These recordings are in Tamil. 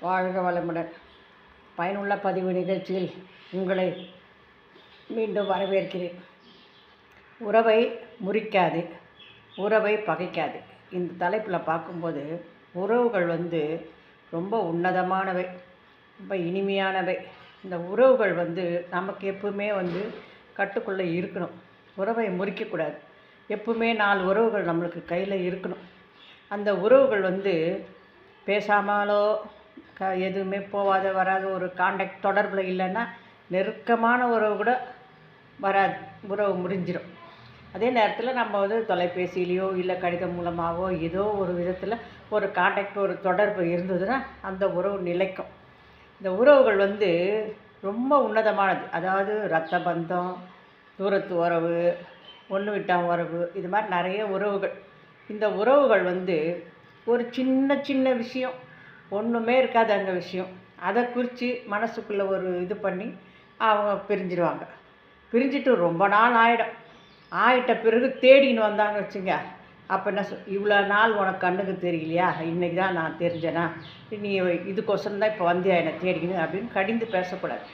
வாழ்க வளமுடன். பயனுள்ள பதிவு நிகழ்ச்சியில் உங்களை மீண்டும் வரவேற்கிறேன். உறவை முறிக்காது உறவை பகைக்காது. இந்த தலைப்பில் பார்க்கும்போது உறவுகள் வந்து ரொம்ப உன்னதமானவை ரொம்ப இனிமையானவை. இந்த உறவுகள் வந்து நமக்கு எப்பவுமே வந்து கட்டுக்குள்ளே இருக்கணும். உறவை முறிக்கக்கூடாது. எப்பவுமே நாலு உறவுகள் நம்மளுக்கு கையில் இருக்கணும். அந்த உறவுகள் வந்து பேசாமலோ க எதுவுமே போகாத வராத ஒரு காண்டாக்ட் தொடர்பில் இல்லைன்னா நெருக்கமான உறவு கூட வராது. உறவு முடிஞ்சிடும் அதே நேரத்தில் நம்ம வந்து தொலைபேசியிலையோ இல்லை கடிதம் மூலமாகவோ ஏதோ ஒரு விதத்தில் ஒரு காண்டாக்ட் ஒரு தொடர்பு இருந்ததுன்னா அந்த உறவு நிலைக்கும். இந்த உறவுகள் வந்து ரொம்ப உன்னதமானது. அதாவது ரத்த பந்தம் தூரத்து உறவு ஒன்று விட்டா உறவு இது மாதிரி நிறைய உறவுகள். இந்த உறவுகள் வந்து ஒரு சின்ன சின்ன விஷயம். ஒன்றுமே இருக்காது அங்கே விஷயம். அதை குறித்து மனசுக்குள்ளே ஒரு இது பண்ணி அவங்க பிரிஞ்சிடுவாங்க பிரிஞ்சிட்டு ரொம்ப நாள் ஆகிடும் ஆயிட்ட பிறகு தேடின்னு வந்தாங்க வச்சுங்க. அப்போ என்ன சொல் இவ்வளோ நாள் உனக்கு கண்ணுக்கு தெரியலையா? இன்றைக்கி தான் நான் தெரிஞ்சேனா? நீ இதுக்கோசரம் தான் இப்போ வந்தியா என்னை தேடிக்கணும் அப்படின்னு கடிந்து பேசக்கூடாது.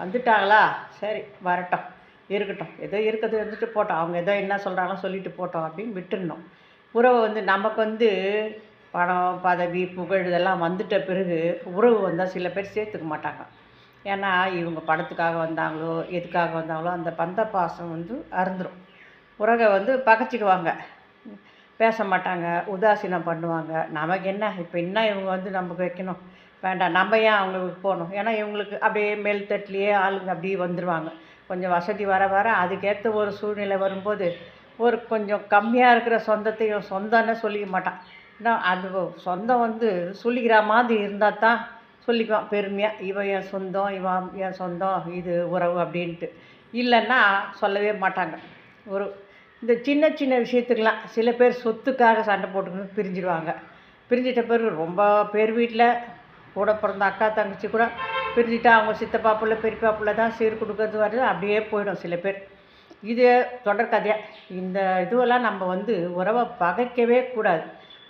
வந்துட்டாங்களா? சரி வரட்டும். இருக்கட்டும். ஏதோ இருக்கிறது இருந்துட்டு போட்டோம். அவங்க ஏதோ என்ன சொல்கிறாங்களோ சொல்லிட்டு போட்டோம் அப்படின்னு விட்டுடணும் உறவை வந்து நமக்கு வந்து பணம் பதவி புகழ் இதெல்லாம் வந்துட்ட பிறகு உறவு வந்தால் சில பேர் சேர்த்துக்க மாட்டாங்க. ஏன்னா இவங்க பணத்துக்காக வந்தாங்களோ எதுக்காக வந்தாங்களோ அந்த பந்த பாசம் வந்து அருந்துடும் உறவை வந்து பகைச்சிக்குவாங்க. பேச மாட்டாங்க உதாசீனம் பண்ணுவாங்க. நமக்கு என்ன? இப்போ என்ன இவங்க வந்து நமக்கு வைக்கணும்? வேண்டாம் நம்ம ஏன் அவங்களுக்கு போகணும்? ஏன்னா இவங்களுக்கு அப்படியே மேல் தட்டிலேயே ஆளுங்க அப்படியே வந்துடுவாங்க கொஞ்சம் வசதி வர வர அதுக்கேற்ற ஒரு சூழ்நிலை வரும்போது ஒரு கொஞ்சம் கம்மியாக இருக்கிற சொந்தத்தையும் சொந்தம்னு சொல்லிக்க மாட்டான். நான் அது சொந்தம் வந்து சொல்லிக்கிற மாதிரி இருந்தால் தான் சொல்லிக்குவான். பெருமையாக இவன் என் சொந்தம் இவன் என் சொந்தம் இது உறவு அப்படின்ட்டு. இல்லைன்னா சொல்லவே மாட்டாங்க. ஒரு இந்த சின்ன சின்ன விஷயத்துக்கெலாம் சில பேர் சொத்துக்காக சண்டை போட்டுக்கணும் பிரிஞ்சிடுவாங்க பிரிஞ்சிட்ட பிறகு ரொம்ப பேர் வீட்டில் கூட பிறந்த அக்கா தங்கச்சி கூட பிரிஞ்சுட்டா அவங்க சித்தப்பா பிள்ளை பெரியப்பா பிள்ளை தான் சீர் கொடுக்கறது வருது அப்படியே போயிடும் சில பேர். இது தொடர்கதையாக இந்த இதுவெல்லாம் நம்ம வந்து உறவை பகைக்கவே கூடாது.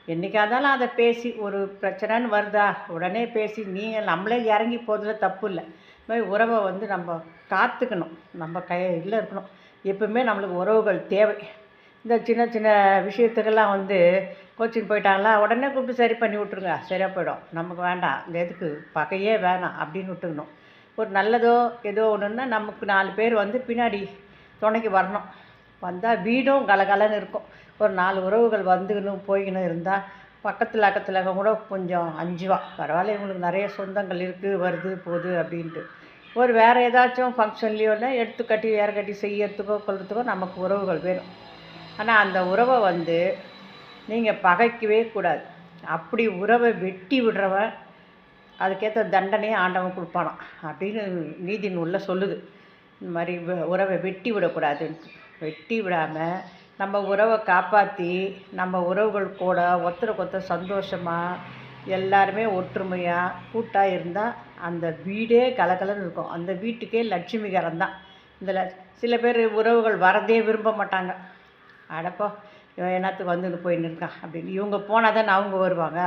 என்றைக்காதாலும் இருந்தாலும் அதை பேசி ஒரு பிரச்சனைன்னு வருதா? உடனே பேசி நீங்கள் நம்மளே இறங்கி போகிறதுல தப்பு இல்லை. இது மாதிரி உறவை வந்து நம்ம காத்துக்கணும். நம்ம கையில் இருக்கணும். எப்பவுமே நம்மளுக்கு உறவுகள் தேவை. இந்த சின்ன சின்ன விஷயத்துக்கெல்லாம் வந்து கோச்சிங் போயிட்டாங்களா? உடனே கூப்பிட்டு சரி பண்ணி விட்ருங்க சரியாக போயிடும். நமக்கு வேண்டாம். இந்த எதுக்கு பகையே வேணாம். அப்படின்னு விட்டுக்கணும். ஒரு நல்லதோ ஏதோ ஒன்றுன்னா நமக்கு நாலு பேர் வந்து பின்னாடி துணைக்கு வரணும். வந்தால் வீடும் கலகலன்னு இருக்கும். ஒரு நாலு உறவுகள் வந்துக்கணும் போய்க்கணும் இருந்தால் பக்கத்தில் அக்கத்தில் கூட கொஞ்சம் அஞ்சுவா. பரவாயில்ல இவங்களுக்கு நிறைய சொந்தங்கள் இருக்குது வருது போகுது அப்படின்ட்டு. ஒரு வேறு ஏதாச்சும் ஃபங்க்ஷன்லேயோன்னா எடுத்து கட்டி வேற கட்டி செய்யறதுக்கோ கொள்றதுக்கோ நமக்கு உறவுகள் வேணும். ஆனால் அந்த உறவை வந்து நீங்கள் பகைக்கவே கூடாது. அப்படி உறவை வெட்டி விடுறவன் அதுக்கேற்ற தண்டனையை ஆண்டவன் கொடுப்பானாம் அப்படின்னு நீதி நூலில் சொல்லுது. இந்த மாதிரி வ- உறவை வெட்டி விடக்கூடாதுன்ட்டு. வெட்டி விடாமல் நம்ம உறவை காப்பாற்றி நம்ம உறவுகள் கூட ஒருத்தருக்கு ஒருத்தர் சந்தோஷமாக எல்லாருமே ஒற்றுமையாக கூட்டாக இருந்தால் அந்த வீடே கலகலன்னு இருக்கும். அந்த வீட்டுக்கே லட்சுமிகரம் தான். இந்த சில பேர் உறவுகள் வரதே விரும்ப மாட்டாங்க. அடப்போ இவன் என்னத்துக்கு வந்துட்டு போயின்னு இருக்கான் அப்படின்னு. இவங்க போனால் தானே அவங்க வருவாங்க.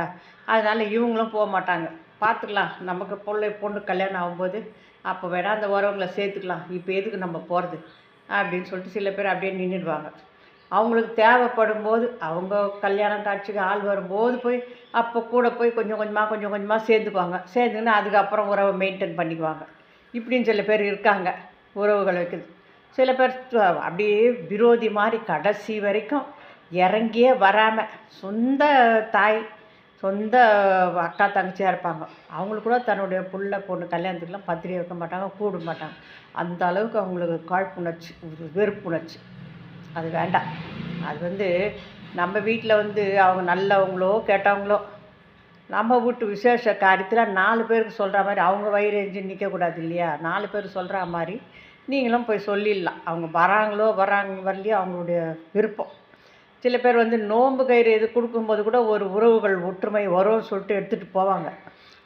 அதனால் இவங்களும் போக மாட்டாங்க. பார்த்துக்கலாம் நமக்கு பிள்ளை பொண்ணு கல்யாணம் ஆகும்போது அப்போ வேணால் அந்த உறவுங்களை சேர்த்துக்கலாம். இப்போ எதுக்கு நம்ம போகிறது அப்படின்னு சொல்லிட்டு சில பேர் அப்படியே நின்றுடுவாங்க அவங்களுக்கு தேவைப்படும் போது அவங்க கல்யாணம் காட்சிக்கு ஆள் வரும்போது போய் அப்போ கூட போய் கொஞ்சம் கொஞ்சமாக கொஞ்சம் கொஞ்சமாக சேர்ந்துக்குவாங்க. சேர்ந்துக்கின்னு அதுக்கப்புறம் உறவை மெயின்டைன் பண்ணிக்குவாங்க. இப்படின்னு சில பேர் இருக்காங்க உறவுகள் வைக்கிறது. சில பேர் அப்படியே விரோதி மாதிரி கடைசி வரைக்கும் இறங்கியே வராமல் சொந்த தாய் சொந்த அக்கா தங்கச்சியாக இருப்பாங்க. அவங்களுக்கு கூட தன்னுடைய புள்ள பொண்ணு கல்யாணத்துக்குலாம் பத்திரிகை வைக்க மாட்டாங்க கூட மாட்டாங்க. அந்த அளவுக்கு அவங்களுக்கு காழ்ப்புணர்ச்சி வெறுப்புணர்ச்சி. அது வேண்டாம். அது வந்து நம்ம வீட்டில் வந்து அவங்க நல்லவங்களோ கேட்டவங்களோ நம்ம வீட்டு விசேஷ காரியத்தில் நாலு பேருக்கு சொல்கிற மாதிரி அவங்க வயிறு எஞ்சி நிற்கக்கூடாது இல்லையா? நாலு பேர் சொல்கிற மாதிரி நீங்களும் போய் சொல்லிடலாம். அவங்க வராங்களோ வராங்க வரலையோ அவங்களுடைய விருப்பம். சில பேர் வந்து நோன்பு கயிறு எது கொடுக்கும்போது கூட ஒரு உறவுகள் ஒற்றுமை வரும்னு சொல்லிட்டு எடுத்துகிட்டு போவாங்க.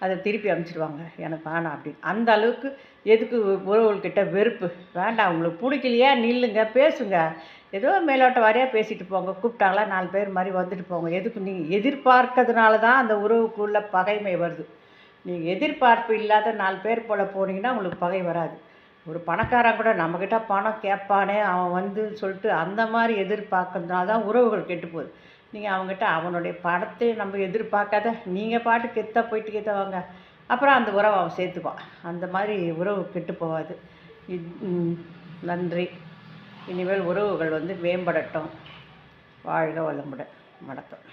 அதை திருப்பி அனுப்பிச்சிடுவாங்க. எனக்கு வேணாம் அப்படின்னு. அந்த அளவுக்கு எதுக்கு உறவுகள்கிட்ட வெறுப்பு? வேண்டாம் உங்களுக்கு பிடிக்கலையா? நில்லுங்க பேசுங்க. ஏதோ மேலோட்ட வாரியாக பேசிட்டு போங்க. கூப்பிட்டாங்களா? நாலு பேர் மாதிரி வந்துட்டு போங்க. எதுக்கு நீங்கள் எதிர்பார்க்கறதுனால தான் அந்த உறவுக்குள்ள பகைமை வருது. நீங்கள் எதிர்பார்ப்பு இல்லாத நாலு பேர் போல் போனீங்கன்னா உங்களுக்கு பகை வராது. ஒரு பணக்காரன் கூட நம்மக்கிட்ட பணம் கேட்பானே அவன் வந்து சொல்லிட்டு அந்த மாதிரி எதிர்பார்க்கறதுனால தான் உறவுகள் கெட்டு போகுது. நீங்கள் அவங்ககிட்ட அவனுடைய படத்தை நம்ம எதிர்பார்க்காத நீங்கள் பாட்டு கெத்தா போயிட்டு கெத்த வாங்க. அப்புறம் அந்த உறவை அவன் சேர்த்துப்பான் அந்த மாதிரி உறவு கெட்டு போகாது. நன்றி. இனிமேல் உறவுகள் வந்து மேம்படட்டும். வாழ்க வளமுடன். வணக்கம்.